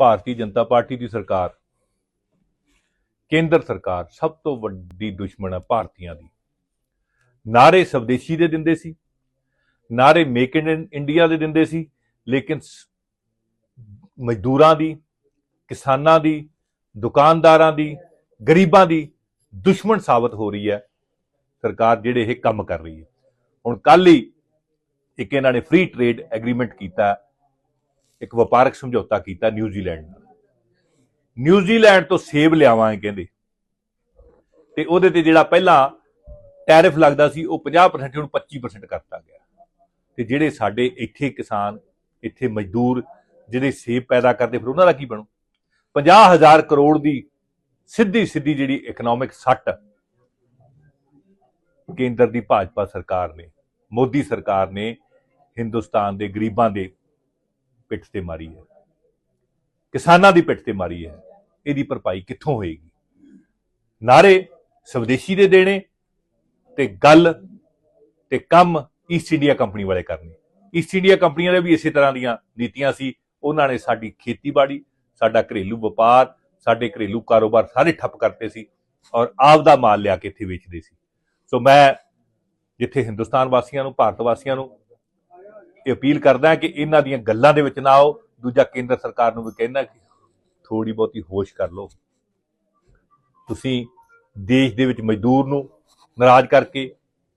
Bharatiya Janata party ਦੀ ਸਰਕਾਰ, ਕੇਂਦਰ ਸਰਕਾਰ ਸਭ ਤੋਂ ਵੱਡੀ ਦੁਸ਼ਮਣ ਹੈ ਭਾਰਤੀਆਂ ਦੀ। ਨਾਰੇ ਸਵਦੇਸ਼ੀ ਦੇ ਦਿੰਦੇ ਸੀ ਨਾਰੇ ਮੇਕ ਇਨ ਇੰਡੀਆ ਦੇ ਦਿੰਦੇ ਸੀ, ਲੇਕਿਨ ਮਜ਼ਦੂਰਾਂ ਦੀ, ਕਿਸਾਨਾਂ ਦੀ, ਦੁਕਾਨਦਾਰਾਂ ਦੀ, ਗਰੀਬਾਂ ਦੀ ਦੁਸ਼ਮਣ ਸਾਬਤ ਹੋ ਰਹੀ ਹੈ। ਸਰਕਾਰ ਜਿਹੜੇ ਇਹ ਕੰਮ ਕਰ ਰਹੀ ਹੈ। ਹੁਣ ਕੱਲ ਹੀ ਇੱਕ ਇਹਨਾਂ ਨੇ ਫ੍ਰੀ ਟ੍ਰੇਡ ਐਗਰੀਮੈਂਟ ਕੀਤਾ। ਇੱਕ ਵਪਾਰਕ ਸਮਝੌਤਾ ਕੀਤਾ ਨਿਊਜ਼ੀਲੈਂਡ ਨਾਲ ਨਿਊਜ਼ੀਲੈਂਡ ਤੋਂ ਸੇਬ ਲਿਆਵਾਂਗੇ ਕਹਿੰਦੇ। ਤੇ ਉਹਦੇ ਤੇ ਜਿਹੜਾ ਪਹਿਲਾਂ ਟੈਰਿਫ ਲੱਗਦਾ ਸੀ, ਉਹ 50% ਹੁਣ 25% ਕਰਤਾ ਗਿਆ। ਤੇ ਜਿਹੜੇ ਸਾਡੇ ਇੱਥੇ ਕਿਸਾਨ, ਇੱਥੇ ਮਜ਼ਦੂਰ, ਜਿਹੜੇ ਸੇਬ ਪੈਦਾ ਕਰਦੇ, ਫਿਰ ਉਹਨਾਂ ਦਾ ਕੀ ਬਣੂ? 50000 ਕਰੋੜ ਦੀ ਸਿੱਧੀ ਸਿੱਧੀ ਜਿਹੜੀ ਇਕਨੋਮਿਕ ਸੱਟ ਕੇਂਦਰ ਦੀ ਭਾਜਪਾ ਸਰਕਾਰ ਨੇ, ਮੋਦੀ ਸਰਕਾਰ ਨੇ, ਹਿੰਦੁਸਤਾਨ ਦੇ ਗਰੀਬਾਂ ਦੇ ਪਿੱਠ ਤੇ ਮਾਰੀ ਹੈ। ਕਿਸਾਨਾਂ ਦੀ ਪਿੱਠ ਤੇ ਮਾਰੀ ਹੈ। ਇਹਦੀ ਭਰਪਾਈ ਕਿੱਥੋਂ ਹੋਏਗੀ? ਨਾਰੇ ਸਵਦੇਸ਼ੀ ਦੇ ਦੇਣੇ ਤੇ ਗੱਲ ਤੇ ਕੰਮ ਈਸਟ ਇੰਡੀਆ ਕੰਪਨੀ ਵਾਲੇ ਕਰਨੇ। ਈਸਟ ਇੰਡੀਆ ਕੰਪਨੀਆਂ ਦੇ ਵੀ ਇਸੇ ਤਰ੍ਹਾਂ ਦੀਆਂ ਨੀਤੀਆਂ ਸੀ। ਉਹਨਾਂ ਨੇ ਸਾਡੀ ਖੇਤੀਬਾੜੀ, ਸਾਡਾ ਘਰੇਲੂ ਵਪਾਰ, ਸਾਡੇ ਘਰੇਲੂ ਕਾਰੋਬਾਰ ਸਾਰੇ ਠੱਪ ਕਰਤੇ ਸੀ ਔਰ ਆਪ ਦਾ ਮਾਲ ਲਿਆ ਕੇ ਇੱਥੇ ਵੇਚਦੇ ਸੀ। ਸੋ ਮੈਂ ਜਿੱਥੇ ਹਿੰਦੁਸਤਾਨ ਵਾਸੀਆਂ ਨੂੰ, ਭਾਰਤ ਵਾਸੀਆਂ ਨੂੰ ਇਹ ਅਪੀਲ ਕਰਦਾ ਕਿ ਇਹਨਾਂ ਦੀਆਂ ਗੱਲਾਂ ਦੇ ਵਿੱਚ ਨਾ ਆਓ। ਦੂਜਾ ਕੇਂਦਰ ਸਰਕਾਰ ਨੂੰ ਵੀ ਕਹਿਣਾ ਕਿ ਥੋੜੀ ਬਹੁਤੀ ਹੋਸ਼ ਕਰ ਲਓ। ਤੁਸੀਂ ਦੇਸ਼ ਦੇ ਵਿੱਚ ਮਜ਼ਦੂਰ ਨੂੰ ਨਾਰਾਜ਼ ਕਰਕੇ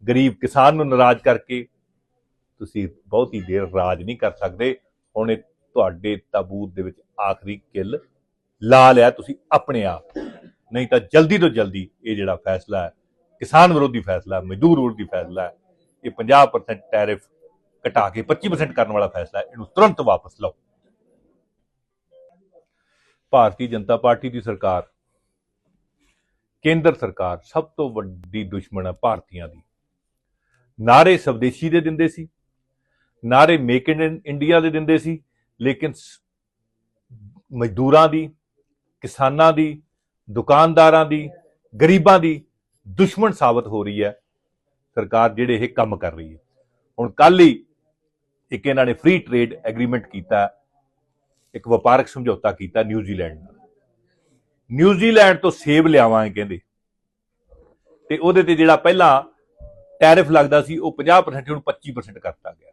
ਗਰੀਬ ਕਿਸਾਨ ਨੂੰ ਨਾਰਾਜ਼ ਕਰਕੇ ਤੁਸੀਂ ਬਹੁਤੀ ਦੇਰ ਰਾਜ ਨਹੀਂ ਕਰ ਸਕਦੇ। ਹੁਣ ਇਹ ਤੁਹਾਡੇ ਤਾਬੂਤ ਦੇ ਵਿੱਚ ਆਖਰੀ ਕਿੱਲ ਲਾ ਲਿਆ ਤੁਸੀਂ ਆਪਣੇ ਆਪ। ਨਹੀਂ ਤਾਂ ਜਲਦੀ ਤੋਂ ਜਲਦੀ ਇਹ ਜਿਹੜਾ ਫੈਸਲਾ ਹੈ ਕਿਸਾਨ ਵਿਰੋਧੀ ਫੈਸਲਾ ਹੈ, ਮਜ਼ਦੂਰ ਵਿਰੋਧੀ ਫੈਸਲਾ ਹੈ ਇਹ 50% ਟੈਰਿਫ ਘਟਾ ਕੇ 25% ਕਰਨ ਵਾਲਾ ਫੈਸਲਾ ਇਹਨੂੰ ਤੁਰੰਤ ਵਾਪਸ ਲਓ। ਭਾਰਤੀ ਜਨਤਾ ਪਾਰਟੀ ਦੀ ਸਰਕਾਰ, ਕੇਂਦਰ ਸਰਕਾਰ ਸਭ ਤੋਂ ਵੱਡੀ ਦੁਸ਼ਮਣ ਹੈ ਭਾਰਤੀਆਂ ਦੀ। ਨਾਰੇ ਸਵਦੇਸ਼ੀ ਦੇ ਦਿੰਦੇ ਸੀ ਨਾਰੇ ਮੇਕ ਇਨ ਇੰਡੀਆ ਦੇ ਦਿੰਦੇ ਸੀ, ਲੇਕਿਨ ਮਜ਼ਦੂਰਾਂ ਦੀ, ਕਿਸਾਨਾਂ ਦੀ, ਦੁਕਾਨਦਾਰਾਂ ਦੀ, ਗਰੀਬਾਂ ਦੀ ਦੁਸ਼ਮਣ ਸਾਬਤ ਹੋ ਰਹੀ ਹੈ। ਸਰਕਾਰ ਜਿਹੜੇ ਇਹ ਕੰਮ ਕਰ ਰਹੀ ਹੈ। ਹੁਣ ਕੱਲ ਹੀ ਇੱਕ ਇਹਨਾਂ ਨੇ ਫ੍ਰੀ ਟ੍ਰੇਡ ਐਗਰੀਮੈਂਟ ਕੀਤਾ, ਇੱਕ ਵਪਾਰਕ ਸਮਝੌਤਾ ਕੀਤਾ ਨਿਊਜ਼ੀਲੈਂਡ ਨਾਲ। ਨਿਊਜ਼ੀਲੈਂਡ ਤੋਂ ਸੇਬ ਲਿਆਵਾਂਗੇ ਕਹਿੰਦੇ। ਤੇ ਉਹਦੇ ਤੇ ਜਿਹੜਾ ਪਹਿਲਾਂ ਟੈਰਿਫ ਲੱਗਦਾ ਸੀ, ਉਹ 50% ਹੁਣ 25% ਕਰਤਾ ਗਿਆ।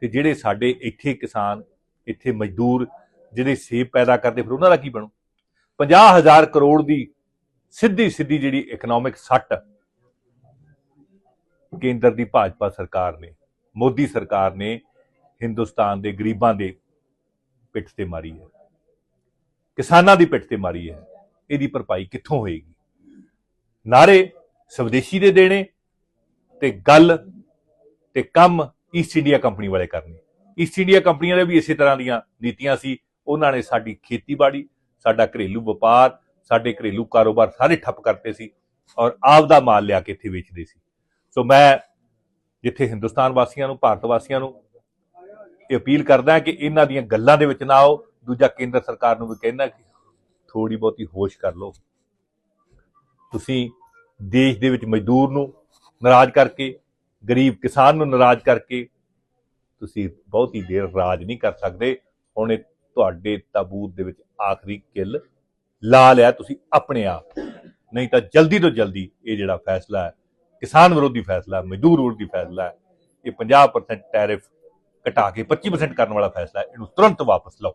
ਤੇ ਜਿਹੜੇ ਸਾਡੇ ਇੱਥੇ ਕਿਸਾਨ, ਇੱਥੇ ਮਜ਼ਦੂਰ, ਜਿਹੜੇ ਸੇਬ ਪੈਦਾ ਕਰਦੇ, ਫਿਰ ਉਹਨਾਂ ਦਾ ਕੀ ਬਣੂ? 50000 ਕਰੋੜ ਦੀ ਸਿੱਧੀ ਸਿੱਧੀ ਜਿਹੜੀ ਇਕਨੋਮਿਕ ਸੱਟ ਕੇਂਦਰ ਦੀ ਭਾਜਪਾ ਸਰਕਾਰ ਨੇ, ਮੋਦੀ ਸਰਕਾਰ ਨੇ ਹਿੰਦੁਸਤਾਨ ਦੇ ਗਰੀਬਾਂ ਦੇ ਪਿੱਠ ਤੇ ਮਾਰੀ ਹੈ। ਕਿਸਾਨਾਂ ਦੀ ਪਿੱਠ ਤੇ ਮਾਰੀ ਹੈ। ਇਹਦੀ ਭਰਪਾਈ ਕਿੱਥੋਂ ਹੋਏਗੀ? ਨਾਰੇ ਸਵਦੇਸ਼ੀ ਦੇ ਦੇਣੇ ਤੇ ਗੱਲ ਤੇ ਕੰਮ ਈਸਟ ਇੰਡੀਆ ਕੰਪਨੀ ਵਾਲੇ ਕਰਨੇ। ਈਸਟ ਇੰਡੀਆ ਕੰਪਨੀਆਂ ਦੇ ਵੀ ਇਸੇ ਤਰ੍ਹਾਂ ਦੀਆਂ ਨੀਤੀਆਂ ਸੀ। ਉਹਨਾਂ ਨੇ ਸਾਡੀ ਖੇਤੀਬਾੜੀ, ਸਾਡਾ ਘਰੇਲੂ ਵਪਾਰ, ਸਾਡੇ ਘਰੇਲੂ ਕਾਰੋਬਾਰ ਸਾਰੇ ਠੱਪ ਕਰਤੇ ਸੀ ਔਰ ਆਪ ਦਾ ਮਾਲ ਲਿਆ ਕੇ ਇੱਥੇ ਵੇਚਦੇ ਸੀ। ਸੋ ਮੈਂ ਜਿੱਥੇ ਹਿੰਦੁਸਤਾਨ ਵਾਸੀਆਂ ਨੂੰ, ਭਾਰਤ ਵਾਸੀਆਂ ਨੂੰ ਇਹ ਅਪੀਲ ਕਰਦਾ ਕਿ ਇਹਨਾਂ ਦੀਆਂ ਗੱਲਾਂ ਦੇ ਵਿੱਚ ਨਾ ਆਓ। ਦੂਜਾ ਕੇਂਦਰ ਸਰਕਾਰ ਨੂੰ ਵੀ ਕਹਿਣਾ ਕਿ ਥੋੜੀ ਬਹੁਤੀ ਹੋਸ਼ ਕਰ ਲਓ। ਤੁਸੀਂ ਦੇਸ਼ ਦੇ ਵਿੱਚ ਮਜ਼ਦੂਰ ਨੂੰ ਨਾਰਾਜ਼ ਕਰਕੇ ਗਰੀਬ ਕਿਸਾਨ ਨੂੰ ਨਾਰਾਜ਼ ਕਰਕੇ ਤੁਸੀਂ ਬਹੁਤੀ ਦੇਰ ਰਾਜ ਨਹੀਂ ਕਰ ਸਕਦੇ। ਹੁਣ ਇਹ ਤੁਹਾਡੇ ਤਾਬੂਤ ਦੇ ਵਿੱਚ ਆਖਰੀ ਕਿੱਲ ਲਾ ਲਿਆ ਤੁਸੀਂ ਆਪਣੇ ਆਪ। ਨਹੀਂ ਤਾਂ ਜਲਦੀ ਤੋਂ ਜਲਦੀ ਇਹ ਜਿਹੜਾ ਫੈਸਲਾ ਹੈ ਕਿਸਾਨ ਵਿਰੋਧੀ ਫੈਸਲਾ ਹੈ, ਮਜ਼ਦੂਰ ਵਿਰੋਧੀ ਫੈਸਲਾ ਹੈ ਇਹ 50% ਟੈਰਿਫ ਘਟਾ ਕੇ 25% ਕਰਨ ਵਾਲਾ ਫੈਸਲਾ ਇਹਨੂੰ ਤੁਰੰਤ ਵਾਪਸ ਲਓ।